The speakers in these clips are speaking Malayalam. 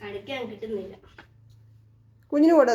കളിക്കാൻ കിട്ടുന്നില്ല. കുഞ്ഞിന് കൂടെ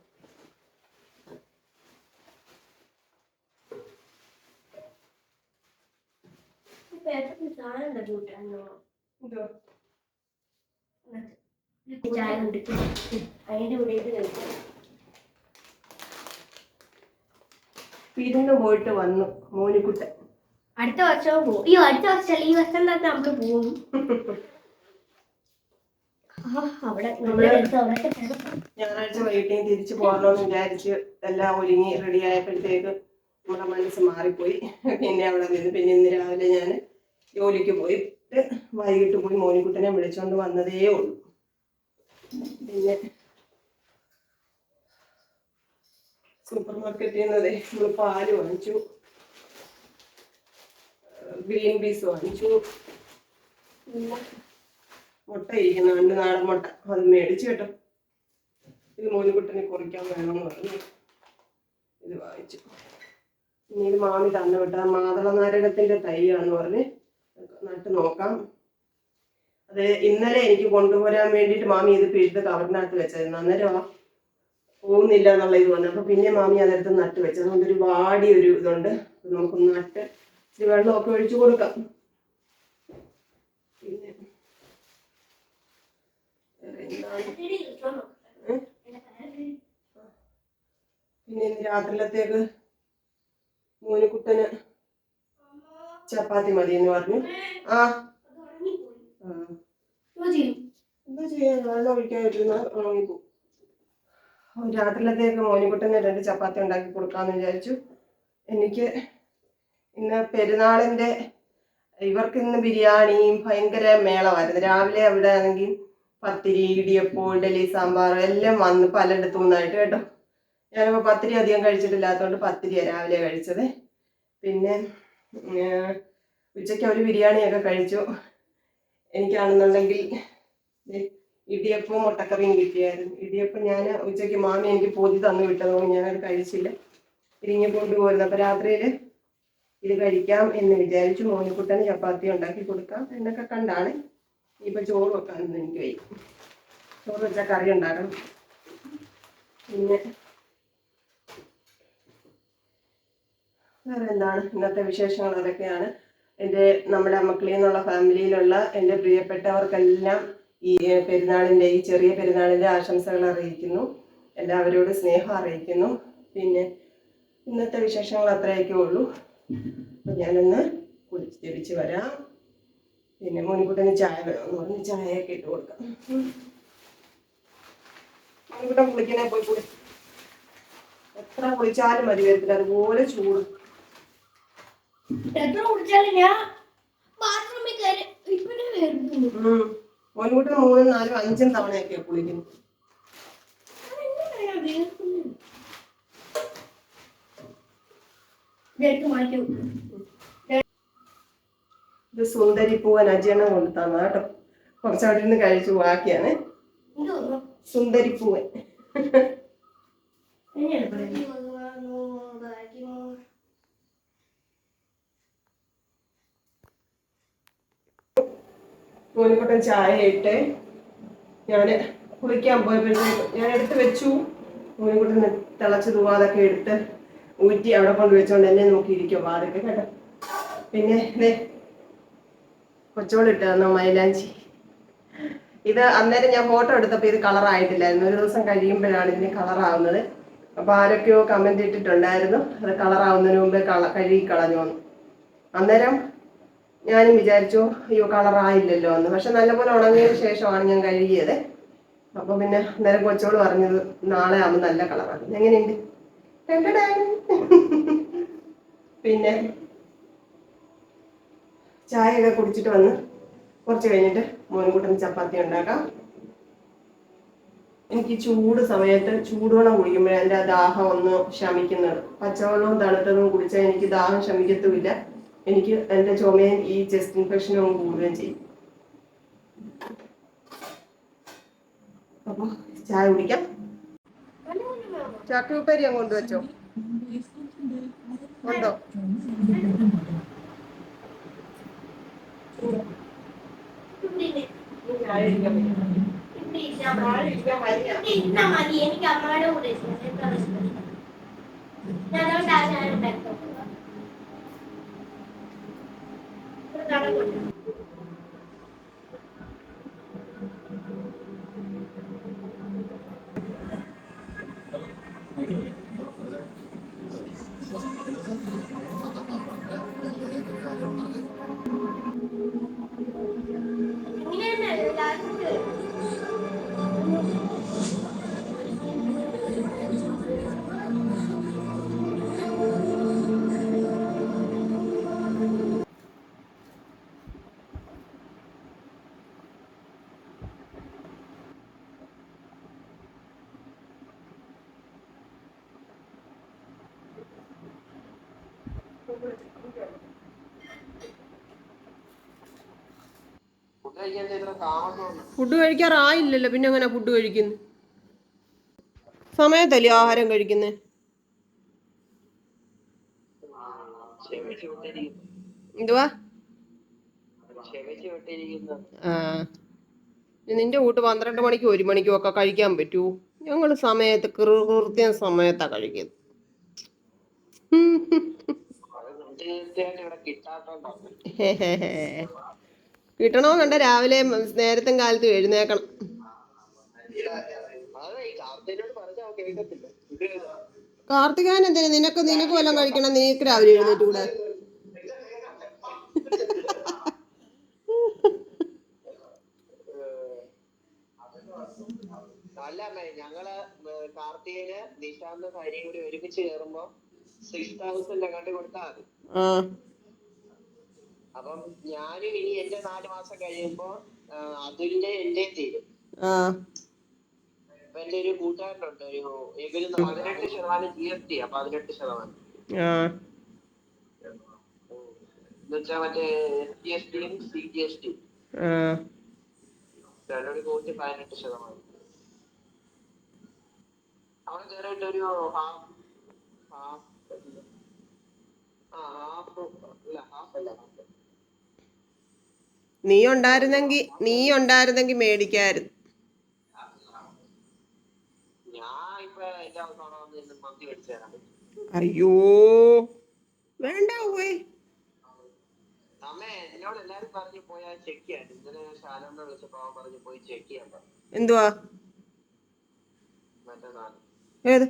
പേപ്പറിന് സാധനം ഉണ്ടാക്കി വിട്ടാണോ ചായ കുടിക്കും. അതിന്റെ കൂടെ ഇത് കഴിക്കും. വിരുന്ന് പോയിട്ട് വന്നു മോനിക്കുട്ടൻ. അടുത്ത വർഷവും പോകും ഈ അടുത്ത വർഷം ഈ വർഷം തന്നെ നമ്മൾ പോകും അവിടെ ഞായറാഴ്ച വൈകിട്ടേ തിരിച്ചു പോകണമെന്ന് വിചാരിച്ച് എല്ലാം ഒരുങ്ങി റെഡി ആയപ്പോഴത്തേക്ക് നമ്മുടെ മനസ്സ് മാറിപ്പോയി. പിന്നെ അവിടെ നിന്ന് പിന്നെ ഇന്ന് രാവിലെ ഞാൻ ജോലിക്ക് പോയിട്ട് വൈകിട്ട് പോയി മോനിക്കുട്ടനെ വിളിച്ചോണ്ട് വന്നതേ ഉള്ളൂ. പിന്നെ സൂപ്പർ മാർക്കറ്റിൽ നിന്ന് നമ്മൾ പാൽ വാങ്ങിച്ചു. ഗ്രീൻ പീസ് വാങ്ങിച്ചു. പിന്നെ മുട്ട ഇരിക്കുന്ന. രണ്ട് നാടൻ മുട്ട. അത് മേടിച്ചു കേട്ടോ. ഇത് മോനിക്കുട്ടനെ കുറിക്കാൻ വേണമെന്ന് പറഞ്ഞു. ഇത് വാങ്ങിച്ചു. ഇത് മാമി തന്നു വിട്ട. മാതള നാരകത്തിന്റെ തൈയാന്ന് പറഞ്ഞ് നട്ട് നോക്കാം. അത് ഇന്നലെ എനിക്ക് കൊണ്ടുപോരാൻ വേണ്ടിയിട്ട് മാമി ഇത് പിഴുത് കവറിനകത്ത് വെച്ചായിരുന്നു. അന്നേരം പോകുന്നില്ല എന്നുള്ള ഇത് വന്നു. അപ്പൊ പിന്നെ മാമി അതെടുത്ത് നട്ട് വെച്ചു. അതുകൊണ്ട് ഒരു വാടി ഒരു ഇതുണ്ട്. നമുക്കൊന്ന് നമുക്ക് നട്ട് ഇച്ചിരി വെള്ളമൊക്കെ ഒഴിച്ചു കൊടുക്കാം. പിന്നെ പിന്നെ രാത്രിയിലത്തേക്ക് മോനുകുട്ടന് ചപ്പാത്തി മതി എന്ന് പറഞ്ഞു. ആ. എന്താ ചെയ്യാ? വെള്ളം ഒഴിക്കാതിരുന്ന രാത്രിയിലത്തേക്ക് മോനിക്കുട്ടനെ രണ്ട് ചപ്പാത്തി ഉണ്ടാക്കി കൊടുക്കാന്ന് വിചാരിച്ചു. എനിക്ക് ഇന്ന് പെരുന്നാളിന്റെ ഇവർക്ക് ഇന്ന് ബിരിയാണിയും ഭയങ്കര മേളമായിരുന്നു. രാവിലെ അവിടെ ആണെങ്കിൽ പത്തിരി ഇടിയപ്പോൾ ഇഡലി സാമ്പാർ എല്ലാം വന്ന് പലയിടത്തു നിന്നായിട്ട് കേട്ടോ. ഞാനിപ്പോൾ പത്തിരി അധികം കഴിച്ചിട്ടില്ലാത്തതുകൊണ്ട് പത്തിരിയാണ് രാവിലെ കഴിച്ചത്. പിന്നെ ഉച്ചയ്ക്ക് ഒരു ബിരിയാണിയൊക്കെ കഴിച്ചു. എനിക്കാണെന്നുണ്ടെങ്കിൽ ഇടിയപ്പവും മുട്ടക്കറിയും കിട്ടിയായിരുന്നു. ഇടിയപ്പം ഞാൻ ഉച്ചയ്ക്ക് മാമി എനിക്ക് പൊതി തന്നു വിട്ടതുകൊണ്ട് ഞാനത് കഴിച്ചില്ല. ഇരിങ്ങി കൊണ്ടുപോയിരുന്നു അപ്പം രാത്രിയിൽ ഇത് കഴിക്കാം എന്ന് വിചാരിച്ചു. മോനിക്കുട്ടന് ചപ്പാത്തി ഉണ്ടാക്കി കൊടുക്കാം എന്നൊക്കെ കണ്ടാണ്. ഇപ്പം ചോറ് വെക്കാമെന്ന് എനിക്ക് വയ്ക്കും ചോറ് വെച്ചാൽ കറി ഉണ്ടാക്കണം. പിന്നെ വേറെ എന്താണ് ഇന്നത്തെ വിശേഷങ്ങൾ അതൊക്കെയാണ് എന്റെ നമ്മുടെ മക്കളിൽ നിന്നുള്ള ഫാമിലിയിലുള്ള എന്റെ പ്രിയപ്പെട്ടവർക്കെല്ലാം ഈ പെരുന്നാളിന്റെ ഈ ചെറിയ പെരുന്നാളിന്റെ ആശംസകൾ അറിയിക്കുന്നു. എല്ലാവരോടും സ്നേഹം അറിയിക്കുന്നു. പിന്നെ ഇന്നത്തെ വിശേഷങ്ങൾ അത്രയൊക്കെ ഉള്ളൂ. അപ്പം ഞാനൊന്ന് കുളിച്ച് തിരിച്ച് വരാം. പിന്നെ മുൻകൂട്ടിന് ചായ പറഞ്ഞ് ചായയൊക്കെ ഇട്ട് കൊടുക്കാം. മുൻകൂട്ടം കുളിക്കണേ പോയി കുളി. എത്ര കുളിച്ചാലും മതി വരത്തില്ല. അതുപോലെ ചൂട്. എത്ര കുടിച്ചാലും ഞാൻ ബാത്റൂമിൽ കയറി ഇപ്പഴേ വരുന്നു. മൂന്നും നാലും അഞ്ചും തവണയൊക്കെ കുളിക്കുന്നു. ഇത് സുന്ദരി പൂവൻ അജീർണം കൊണ്ട് തന്ന കേട്ടോ കുറച്ചവിടെ ഇരുന്ന് കഴിച്ചു ബാക്കിയാണ്. സുന്ദരി പൂവൻ. മോനിക്കുട്ടൻ ചായ ഇട്ട് ഞാൻ കുളിക്കാൻ പോയപ്പോഴത്തേക്ക് ഞാൻ എടുത്ത് വെച്ചു. മോനിക്കുട്ടൻ തിളച്ച് തൂവാതൊക്കെ എടുത്ത് ഊറ്റി അവിടെ കൊണ്ട് വെച്ചോണ്ട് എന്നെ നോക്കിയിരിക്കും വാതൊക്കെ കേട്ടോ. പിന്നെ ദേ കൊച്ചോളിട്ട് തന്നു മൈലാഞ്ചി. ഇത് അന്നേരം ഞാൻ ഫോട്ടോ എടുത്തപ്പോൾ ഇത് കളറായിട്ടില്ലായിരുന്നു. ഒരു ദിവസം കഴിയുമ്പോഴാണ് ഇതിന് കളറാവുന്നത്. അപ്പോൾ ആരൊക്കെയോ കമന്റ് ഇട്ടിട്ടുണ്ടായിരുന്നു. അത് കളറാവുന്നതിന് മുമ്പേ കള കഴുകി കളഞ്ഞു അന്നേരം ഞാനും വിചാരിച്ചു അയ്യോ കളറായില്ലല്ലോ എന്ന്. പക്ഷെ നല്ലപോലെ ഉണങ്ങിയതിന് ശേഷമാണ് ഞാൻ കഴുകിയത്. അപ്പോൾ പിന്നെ അന്നേരം കൊച്ചോട് പറഞ്ഞത് നാളെ ആവുമ്പോൾ നല്ല കളറാണ് എങ്ങനെയുണ്ട്. പിന്നെ ചായയൊക്കെ കുടിച്ചിട്ട് വന്ന് കുറച്ച് കഴിഞ്ഞിട്ട് മോനുകൂട്ടം ചപ്പാത്തി ഉണ്ടാക്കാം. എനിക്ക് ചൂട് സമയത്ത് ചൂടുവെള്ളം കുടിക്കുമ്പോഴേ എന്റെ ദാഹം ഒന്ന് ശമിക്കുന്നത്. പച്ചവെള്ളവും തണുത്തതും കുടിച്ചാൽ എനിക്ക് ദാഹം ശമിക്കത്തുമില്ല. എനിക്ക് എന്റെ ചുമയും ഈ ചെസ്റ്റ് ഇൻഫെക്ഷനും കൂടുകയും ചെയ്യും അപ്പോൾ ചായ കുടിക്കാം ചാക്കുപ്പരി അങ്ങ് കൊണ്ടുവച്ചോ ഉണ്ടോ എനിക്ക് അമ്മയുടെ കൂടെ പറ്റും. ചായ ഇല്ല. ചായ കുടിക്കാൻ വയ്യ. ഇവിടെ ഇരുന്നാ മതി എനിക്ക് അമ്മയുടെ കൂടെ ഇഷ്ടം. എനിക്ക് ഇഷ്ടം. ഞാൻ അതുകൊണ്ട് ഫുഡ് കഴിക്കാറായില്ലല്ലോ പിന്നെ അങ്ങനെ ഫുഡ് കഴിക്കുന്നു? സമയത്തല്ലേ ആഹാരം കഴിക്കുന്നത് എന്തുവാ? ആ. നിന്റെ കൂട്ട് പന്ത്രണ്ട് മണിക്കും ഒരു മണിക്കും ഒക്കെ കഴിക്കാൻ പറ്റൂ. ഞങ്ങൾ സമയത്ത് കൃത്യം സമയത്താ കഴിക്കുന്നത്. ഹേ, ഹേ, ഹേ. കിട്ടണമെന്നുണ്ട രാവിലെ നേരത്തെ കാലത്ത് എഴുന്നേക്കണം. കാർത്തികാൻ എന്തിനു? നിനക്ക് നിനക്ക് വല്ലതും കഴിക്കണം? നീക്ക് രാവിലെ എഴുന്നേറ്റൂടെ. അല്ല ഞങ്ങൾ കാർത്തികന് നിശാന്ത് ഹരിയും കൂടി ഒരുമിച്ച് കയറുമ്പോ സിക്സ് തൗസൻഡ് അങ്ങോട്ട് കൊടുത്താൽ മതി. അപ്പം ഞാനും ഇനി എന്റെ നാല് മാസം കഴിയുമ്പോ അതിന്റെ എന്റെ തീരും. അപ്പൊ എന്റെ ഒരു കൂട്ടുകാരനുണ്ട് ഒരു ഇവർ പതിനെട്ട് ശതമാനം ജി എസ് ടി ആ പതിനെട്ട് ശതമാനം. എന്നുവെച്ചാ മറ്റേ എസ് ജി എസ് ടിയും സി ജി എസ് ടി കൂട്ടി പതിനെട്ട് ശതമാനം. അവിടെ കയറിയിട്ട് ഒരു ഹാഫ് ഹാഫ് ആ ഹാഫ് ഇല്ല ഹാഫ് അല്ല നീ ഉണ്ടായിരുന്നെങ്കി നീ ഉണ്ടായിരുന്നെങ്കി മേടിക്കായിരുന്നു അയ്യോ വേണ്ട പോയി എന്തുവാ? ഏത്?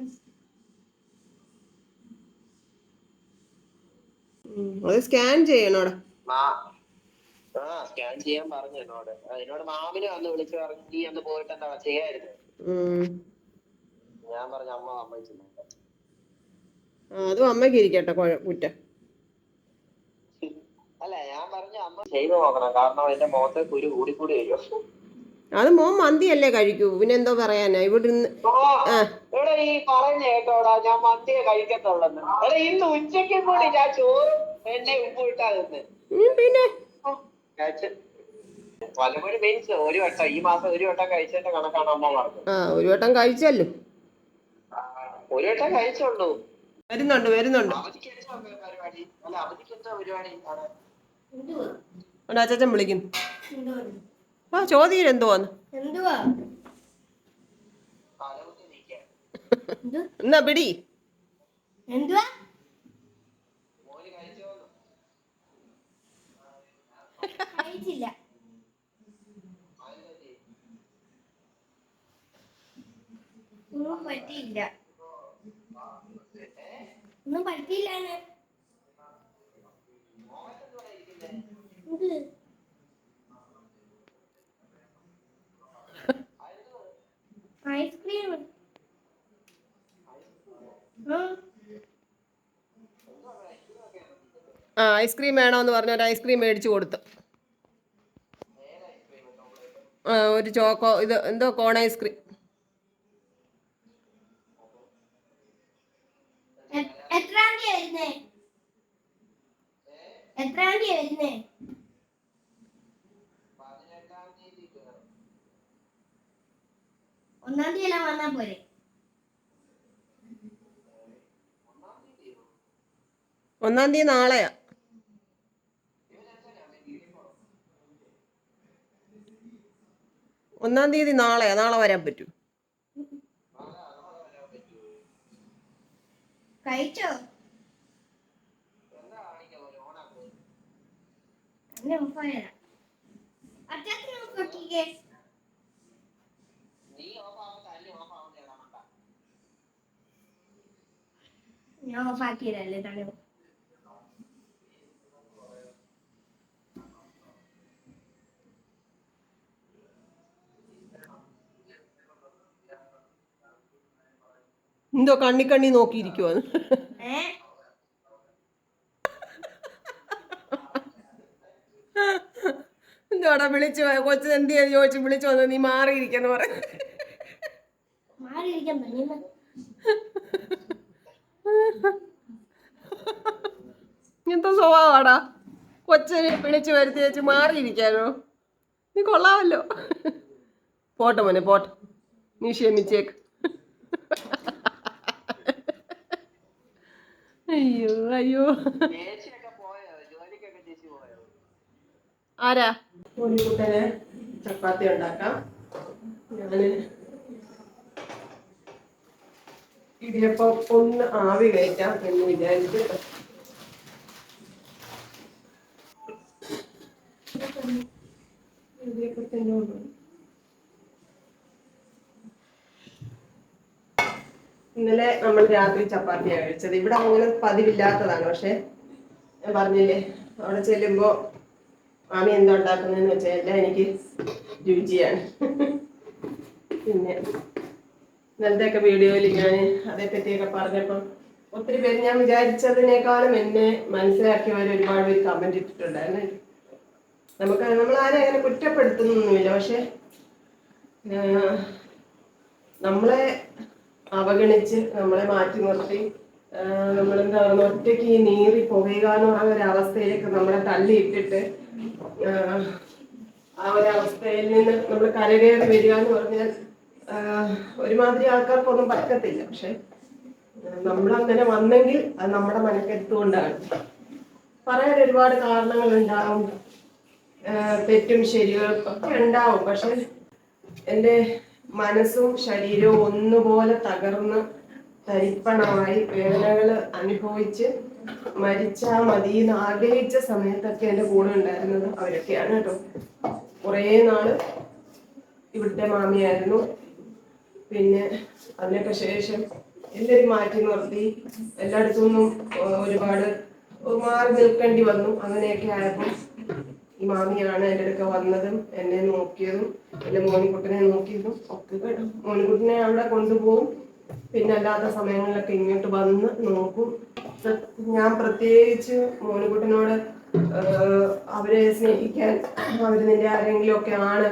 അത് സ്കാൻ ചെയ്യണോടാ. ആ സ്കാൻ ചെയ്യാൻ പറഞ്ഞു എന്നോട്. എന്നോട് മാമിനെ വന്ന് വിളിച്ചു പറഞ്ഞു നീ അന്ന് പോയിട്ട് എന്താ ചെയ്യായിരുന്നു? ഞാൻ പറഞ്ഞു അമ്മ സമ്മതിച്ചില്ല. അതും അമ്മയ്ക്ക് ഇരിക്കട്ടെ കുറ്റ. അല്ല ഞാൻ പറഞ്ഞു അമ്മ ചെയ്തു നോക്കണം കാരണം എന്റെ മുഖത്തെ കുരു കൂടി കൂടി വരും. അത് മോൻ മന്തി അല്ലേ കഴിക്കൂ? പിന്നെ എന്തോ പറയാനാ? ഇവിടെ ഇവിടെ ഈ പറയുന്ന കേട്ടോടാ ഞാൻ മന്തിയെ കഴിക്കത്തുള്ളെന്ന്. ഇന്ന് ഉച്ചയ്ക്കും കൂടി ഞാൻ ചോറും എന്നെ ഉപ്പ് ഇട്ടാ നിന്ന് പിന്നെ? ഒരു വട്ടം ഈ മാസം ഒരു വട്ടം കഴിച്ചതിന്റെ കണക്കാണ് അമ്മ പറഞ്ഞത്. ആ ഒരു വട്ടം കഴിച്ചല്ലോ. ഒരു വട്ടം കഴിച്ചുള്ളൂ. വരുന്നുണ്ട് വരുന്നുണ്ട്. അച്ചാച്ചൻ വിളിക്കുന്നു. ആ ചോദ്യം എന്തുവാന്ന്? എന്നാ പിടി. എന്തുവാ മോന് കഴിച്ചോന്ന് കഴിച്ചില്ല അതിനെന്തി? പറ്റിയില്ല ഒന്നും എന്ത്? ഐസ്ക്രീം. ആ. ഐസ്ക്രീം വേണമെന്ന് പറഞ്ഞ ഒരു ഐസ്ക്രീം മേടിച്ചു കൊടുത്തു. ഒരു ചോക്കോ ഇത് എന്തോ കോൺ ഐസ്ക്രീം. എത്രാം തീയതി വരുന്നേ? എത്രാം തീയതി വരുന്നേ ഒന്നാം തീയതി എല്ലാം വന്നാ പോരെ? ഒന്നാം തീയതി ഒന്നാം തീയതി നാളെയാ. ഒന്നാം തീയതി നാളെയാ. നാളെ വരാൻ പറ്റൂ. കഴിച്ചോ? ഞാൻ ഓഫാക്കിയതല്ലേ തന്നെ എന്തോ കണ്ണി കണ്ണി നോക്കിയിരിക്കുവാന്ന് ഏ? എന്തോടാ വിളിച്ചു കൊച്ചു എന്ത് ചെയ്ത് ചോദിച്ചു വിളിച്ചു വന്നു നീ മാറിയിരിക്കുന്നു പറ. മാറിയിരിക്കാൻ പറ്റുന്ന ഇങ്ങനത്തെ സ്വഭാവമാടാ കൊച്ചിനെ വിളിച്ചു വരുത്തി വെച്ച് മാറിയിരിക്കാനോ. നീ കൊള്ളാമല്ലോ. പോട്ടെ മോനെ പോട്ടെ. നീ ക്ഷമിച്ചേക്ക്. അയ്യോ അയ്യോ. ആരാ? കുഞ്ഞുകുട്ടന് ചപ്പാത്തി ഉണ്ടാക്കാം. ഞാൻ ഇടിയപ്പം ഒന്ന് ആവി കയറ്റാം എന്ന് വിചാരിച്ചു. ഇടിയപ്പത്തിന്റെ ഇന്നലെ നമ്മൾ രാത്രി ചപ്പാത്തിയാണ് കഴിച്ചത്. ഇവിടെ അങ്ങനെ പതിവില്ലാത്തതാണ് പക്ഷെ ഞാൻ പറഞ്ഞില്ലേ അവിടെ ചെല്ലുമ്പോ മാമി എന്താ ഉണ്ടാക്കുന്നതെന്ന് വെച്ചാൽ എല്ലാം എനിക്ക് രുചിയാണ്. പിന്നെ ഇന്നലത്തെയൊക്കെ വീഡിയോയിൽ ഞാൻ അതേപ്പറ്റിയൊക്കെ പറഞ്ഞപ്പം ഒത്തിരി പേര് ഞാൻ വിചാരിച്ചതിനേക്കാളും എന്നെ മനസ്സിലാക്കിയവർ ഒരുപാട് പേര് കമന്റ് ഇട്ടിട്ടുണ്ടായിരുന്നു. നമുക്ക് നമ്മൾ ആരെ അങ്ങനെ കുറ്റപ്പെടുത്തുന്നൊന്നുമില്ല. പക്ഷെ നമ്മളെ അവഗണിച്ച് നമ്മളെ മാറ്റി നിർത്തി നമ്മളെന്താ പറയുക ഒറ്റയ്ക്ക് നീറി പുകയുക എന്ന് പറയുന്ന ഒരു അവസ്ഥയിലേക്ക് നമ്മളെ തള്ളിയിട്ടിട്ട് ആ ഒരവസ്ഥയിൽ നിന്ന് നമ്മൾ കരകയറി വരിക എന്ന് പറഞ്ഞാൽ ഒരുമാതിരി ആൾക്കാർക്കൊന്നും പറ്റത്തില്ല. പക്ഷെ നമ്മൾ അങ്ങനെ വന്നെങ്കിൽ അത് നമ്മുടെ മനക്കെടുത്തുകൊണ്ടാണ്. പറയാൻ ഒരുപാട് കാരണങ്ങൾ ഉണ്ടാവും തെറ്റും ശരികളും ഒക്കെ ഉണ്ടാവും. പക്ഷെ എന്റെ മനസ്സും ശരീരവും ഒന്നുപോലെ തകർന്ന് തരിപ്പണമായി വേദനകൾ അനുഭവിച്ച് മരിച്ചാ മതി എന്ന് ആഗ്രഹിച്ച സമയത്തൊക്കെ എന്റെ കൂടെ ഉണ്ടായിരുന്നത് അവരൊക്കെയാണ് കേട്ടോ. കുറേ നാൾ ഇവിടുത്തെ മാമിയായിരുന്നു. പിന്നെ അതിനൊക്കെ ശേഷം എല്ലാവരും മാറ്റി നിർത്തി. എല്ലായിടത്തു നിന്നും ഒരുപാട് മാറി നിൽക്കേണ്ടി വന്നു. അങ്ങനെയൊക്കെ ആയപ്പോൾ ഈ മാമിയാണ് എന്റെ അടുക്ക വന്നതും എന്നെ നോക്കിയതും എന്റെ മോനിക്കുട്ടനെ നോക്കിയതും ഒക്കെ കേട്ടോ. മോനിക്കുട്ടനെ അവിടെ കൊണ്ടുപോകും. പിന്നെ അല്ലാത്ത സമയങ്ങളിലൊക്കെ ഇങ്ങോട്ട് വന്ന് നോക്കും. ഞാൻ പ്രത്യേകിച്ച് മോനുകുട്ടനോട് അവരെ സ്നേഹിക്കാൻ അവർ നിന്റെ ആരെങ്കിലും ഒക്കെ ആണ്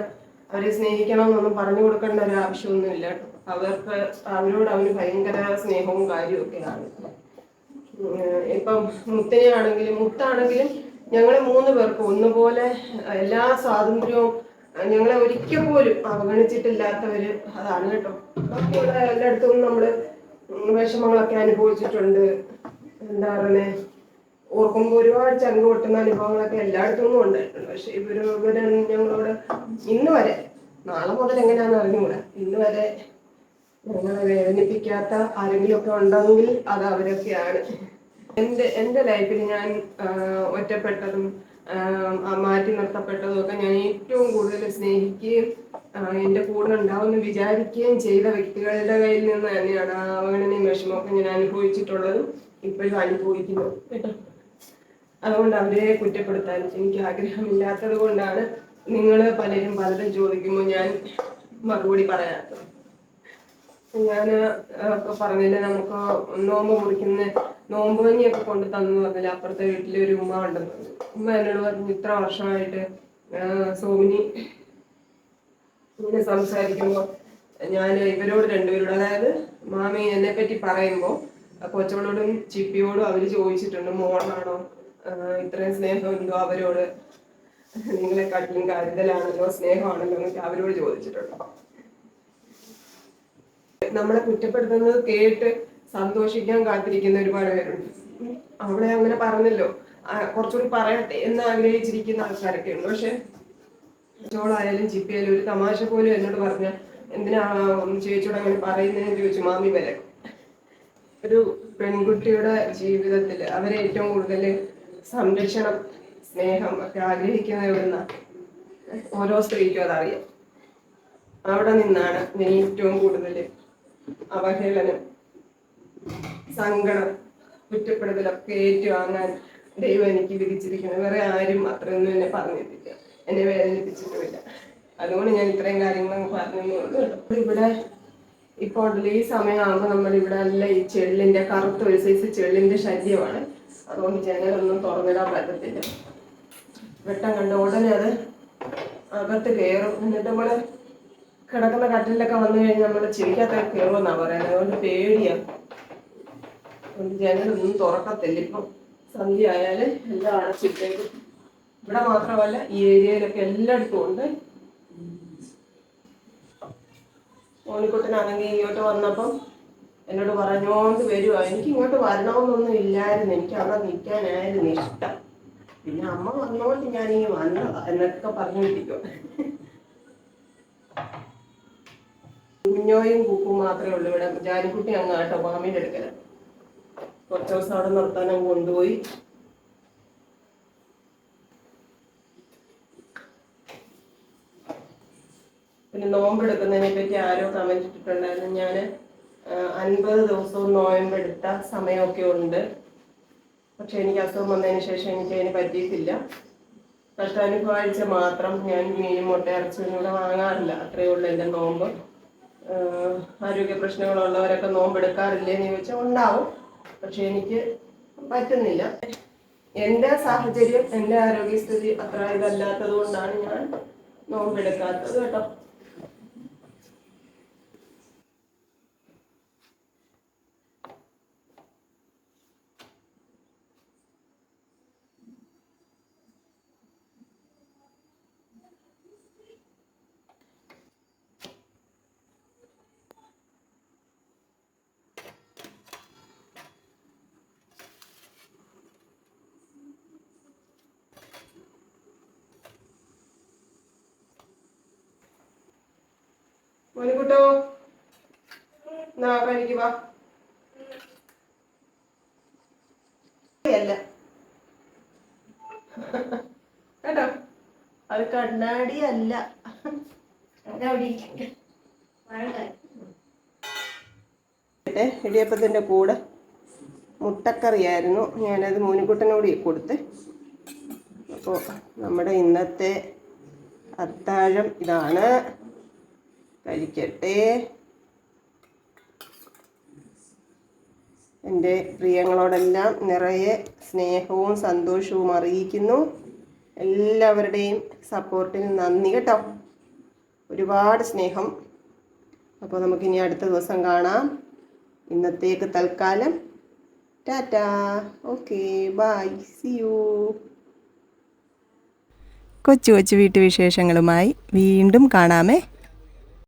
അവരെ സ്നേഹിക്കണം എന്നൊന്നും പറഞ്ഞു കൊടുക്കേണ്ട ഒരു ആവശ്യമൊന്നുമില്ല അവർക്ക് അവരോട് അവന് ഭയങ്കര സ്നേഹവും കാര്യവും ഒക്കെയാണ് ഇപ്പം മുത്തനെയാണെങ്കിലും മുത്താണെങ്കിലും ഞങ്ങളെ മൂന്ന് പേർക്കും ഒന്നുപോലെ എല്ലാ സ്വാതന്ത്ര്യവും ഞങ്ങളെ ഒരിക്കൽ പോലും അവഗണിച്ചിട്ടില്ലാത്തവര് അതാണ് കേട്ടോ. ബാക്കിയുള്ള എല്ലായിടത്തും നമ്മൾ വിഷമങ്ങളൊക്കെ അനുഭവിച്ചിട്ടുണ്ട്. എന്താ പറയണേ? ഓർക്കുമ്പോൾ ഒരുപാട് ചങ്ക് പൊട്ടുന്ന അനുഭവങ്ങളൊക്കെ എല്ലായിടത്തും ഒന്നും ഉണ്ടായിട്ടുണ്ട്. പക്ഷെ ഇവർ ഇവർ ഞങ്ങളോട് ഇന്ന് വരെ നാളെ മുതൽ എങ്ങനെയാണെന്ന് അറിഞ്ഞുകൂടാ. ഇന്ന് വരെ ഞങ്ങളെ വേദനിപ്പിക്കാത്ത ആരെങ്കിലും ഒക്കെ ഉണ്ടെങ്കിൽ അത് അവരൊക്കെയാണ്. എന്റെ എന്റെ ലൈഫിൽ ഞാൻ ഒറ്റപ്പെട്ടതും മാറ്റി നിർത്തപ്പെട്ടതൊക്കെ ഞാൻ ഏറ്റവും കൂടുതൽ സ്നേഹിക്കുകയും എന്റെ കൂടെ ഉണ്ടാവുമെന്ന് വിചാരിക്കുകയും ചെയ്ത വ്യക്തികളുടെ കയ്യിൽ നിന്ന് തന്നെയാണ് ആ അവഗണനയും വിഷമമൊക്കെ ഞാൻ അനുഭവിച്ചിട്ടുള്ളതും ഇപ്പോഴും അനുഭവിക്കുന്നു. കേട്ടോ. അതുകൊണ്ട് അവരെ കുറ്റപ്പെടുത്താൻ എനിക്ക് ആഗ്രഹമില്ലാത്തത് കൊണ്ടാണ് നിങ്ങൾ പലരും പലതും ചോദിക്കുമ്പോൾ ഞാൻ മറുപടി പറയാത്തത്. ഞാൻ ഒക്കെ പറഞ്ഞില്ലേ നമുക്ക് നോമ്പ് മുറിക്കുന്ന നോമ്പ് കഞ്ഞിയൊക്കെ കൊണ്ട് തന്നു പറഞ്ഞില്ല അപ്പുറത്തെ വീട്ടിലെ ഒരു ഉമ്മ ഉണ്ടെന്ന് ഉമ്മ എന്നോട് പറഞ്ഞു ഇത്ര വർഷമായിട്ട് സോമിനി ഇങ്ങനെ സംസാരിക്കുമ്പോൾ ഞാൻ ഇവരോട് രണ്ടുപേരോട് അതായത് മാമി എന്നെ പറ്റി പറയുമ്പോൾ കൊച്ചവളോടും ചിപ്പിയോടും അവർ ചോദിച്ചിട്ടുണ്ട് മോളാണോ ഇത്രയും സ്നേഹം ഉണ്ടോ അവരോട്? നിങ്ങളെ കട്ടിലും കരുതലാണല്ലോ സ്നേഹമാണല്ലോ എന്നൊക്കെ അവരോട് ചോദിച്ചിട്ടുണ്ട്. നമ്മളെ കുറ്റപ്പെടുത്തുന്നത് കേട്ട് സന്തോഷിക്കാൻ കാത്തിരിക്കുന്ന ഒരുപാട് പേരുണ്ട്. അവളെ അങ്ങനെ പറഞ്ഞല്ലോ. കുറച്ചുകൂടി പറയട്ടെ എന്ന് ആഗ്രഹിച്ചിരിക്കുന്ന ആൾക്കാരൊക്കെ ഉണ്ട്. പക്ഷെ ചോളായാലും ചിപ്പിയാലും ഒരു തമാശ പോലും എന്നോട് പറഞ്ഞ എന്തിനാ ചേച്ചിയോട് അങ്ങനെ പറയുന്നതെന്ന് ചോദിച്ചു മാമി വരെ. ഒരു പെൺകുട്ടിയുടെ ജീവിതത്തിൽ അവരെ ഏറ്റവും കൂടുതൽ സംരക്ഷണം സ്നേഹം ഒക്കെ ആഗ്രഹിക്കുന്ന എവിടുന്ന ഓരോ സ്ത്രീക്കും അതറിയാം. അവിടെ നിന്നാണ് ഞാൻ ഏറ്റവും കൂടുതൽ അവഹേളനം സങ്കടം കുറ്റപ്പെടുത്തലൊക്കെ ഏറ്റുവാങ്ങാൻ ദൈവം എനിക്ക് വിധിച്ചിരിക്കുന്നത് വേറെ ആരും അത്രയൊന്നും എന്നെ പറഞ്ഞിട്ടില്ല. എന്നെ വേദനിപ്പിച്ചിട്ടുമില്ല. അതുകൊണ്ട് ഞാൻ ഇത്രയും കാര്യങ്ങൾ പറഞ്ഞു ഇവിടെ ഇപ്പോൾ ഈ സമയമാകുമ്പോൾ നമ്മൾ ഇവിടെ നല്ല ഈ ചെള്ളിന്റെ കറുത്ത ഒരു സൈസ് ചെള്ളിന്റെ ശല്യമാണ്. അതുകൊണ്ട് ജനലൊന്നും തുറന്നിടാൻ പറ്റത്തില്ല. വെട്ടം കണ്ട ഉടനെ അത് അകത്ത് കയറും. എന്നിട്ട് നമ്മൾ കിടക്കുന്ന കട്ടിലൊക്കെ വന്നു കഴിഞ്ഞാൽ നമ്മുടെ ചെവിക്കകത്ത് കയറുമെന്നാ പറയുന്നത് അതുകൊണ്ട് പേടിയാണ് ജനലൊന്നും തുറക്കത്തില്ല. ഇപ്പം സന്ധ്യ ആയാൽ എല്ലാം അടച്ചിട്ടേക്കും. ഇവിടെ മാത്രമല്ല ഈ ഏരിയയിലൊക്കെ എല്ലായിടത്തും ഉണ്ട്. ഓണിക്കുട്ടനാണെങ്കിൽ ഇങ്ങോട്ട് വന്നപ്പം എന്നോട് പറഞ്ഞോണ്ട് വരുവാ. എനിക്ക് ഇങ്ങോട്ട് വരണമെന്നൊന്നും ഇല്ലായിരുന്നു. എനിക്ക് അവിടെ നിൽക്കാനായിരുന്നു ഇഷ്ടം. പിന്നെ അമ്മ വന്നോണ്ട് ഞാൻ ഈ വന്നതാ എന്നൊക്കെ പറഞ്ഞിരിക്കും കുഞ്ഞോയും കുക്കും മാത്രമേ ഉള്ളൂ ഇവിടെ. ജാനിക്കുട്ടി അങ്ങ് കേട്ടോ മാമിയുടെ അടുക്കല. കുറച്ച് ദിവസം അവിടെ നിർത്താൻ അങ്ങ് കൊണ്ടുപോയി. പിന്നെ നോമ്പെടുക്കുന്നതിനെ പറ്റി ആരോ കമന്റ് ഇട്ടിട്ടുണ്ടായിരുന്നു. ഞാൻ അൻപത് ദിവസവും നോയമ്പെടുത്ത സമയമൊക്കെ ഉണ്ട്. പക്ഷെ എനിക്ക് അസുഖം വന്നതിന് ശേഷം എനിക്ക് അതിന് പറ്റിയിട്ടില്ല. കഷ്ടാനുഭവാഴ്ച മാത്രം ഞാൻ മീനും മുട്ട ഇറച്ചിയും കൂടെ വാങ്ങാറില്ല. അത്രയേ ഉള്ളൂ എന്റെ നോമ്പ്. ആരോഗ്യ പ്രശ്നങ്ങളുള്ളവരൊക്കെ നോമ്പെടുക്കാറില്ലേ എന്ന് ചോദിച്ചാൽ ഉണ്ടാവും. പക്ഷെ എനിക്ക് പറ്റുന്നില്ല. എന്റെ സാഹചര്യം എന്റെ ആരോഗ്യസ്ഥിതി അത്ര ഇതല്ലാത്തത് കൊണ്ടാണ് ഞാൻ നോമ്പെടുക്കാത്തത് കേട്ടോ. മോനിക്കുട്ടോ. എന്നാ വാ അല്ല. കേട്ടോ? അത് കണ്ണാടി അല്ല. ഇടിയപ്പത്തിന്റെ കൂടെ മുട്ടക്കറിയായിരുന്നു. ഞാനത് മോനിക്കുട്ടനോട് കൊടുത്ത്. അപ്പോൾ നമ്മുടെ ഇന്നത്തെ അത്താഴം ഇതാണ്. കഴിക്കട്ടെ. എന്റെ പ്രിയങ്ങളോടെല്ലാം നിറയെ സ്നേഹവും സന്തോഷവും അറിയിക്കുന്നു. എല്ലാവരുടെയും സപ്പോർട്ടിന് നന്ദി കേട്ടോ. ഒരുപാട് സ്നേഹം. അപ്പോൾ നമുക്കിനി അടുത്ത ദിവസം കാണാം. ഇന്നത്തേക്ക് തൽക്കാലം tata. Okay bye. See you കൊച്ചു കൊച്ചു വീട്ടുവിശേഷങ്ങളുമായി വീണ്ടും കാണാമേ.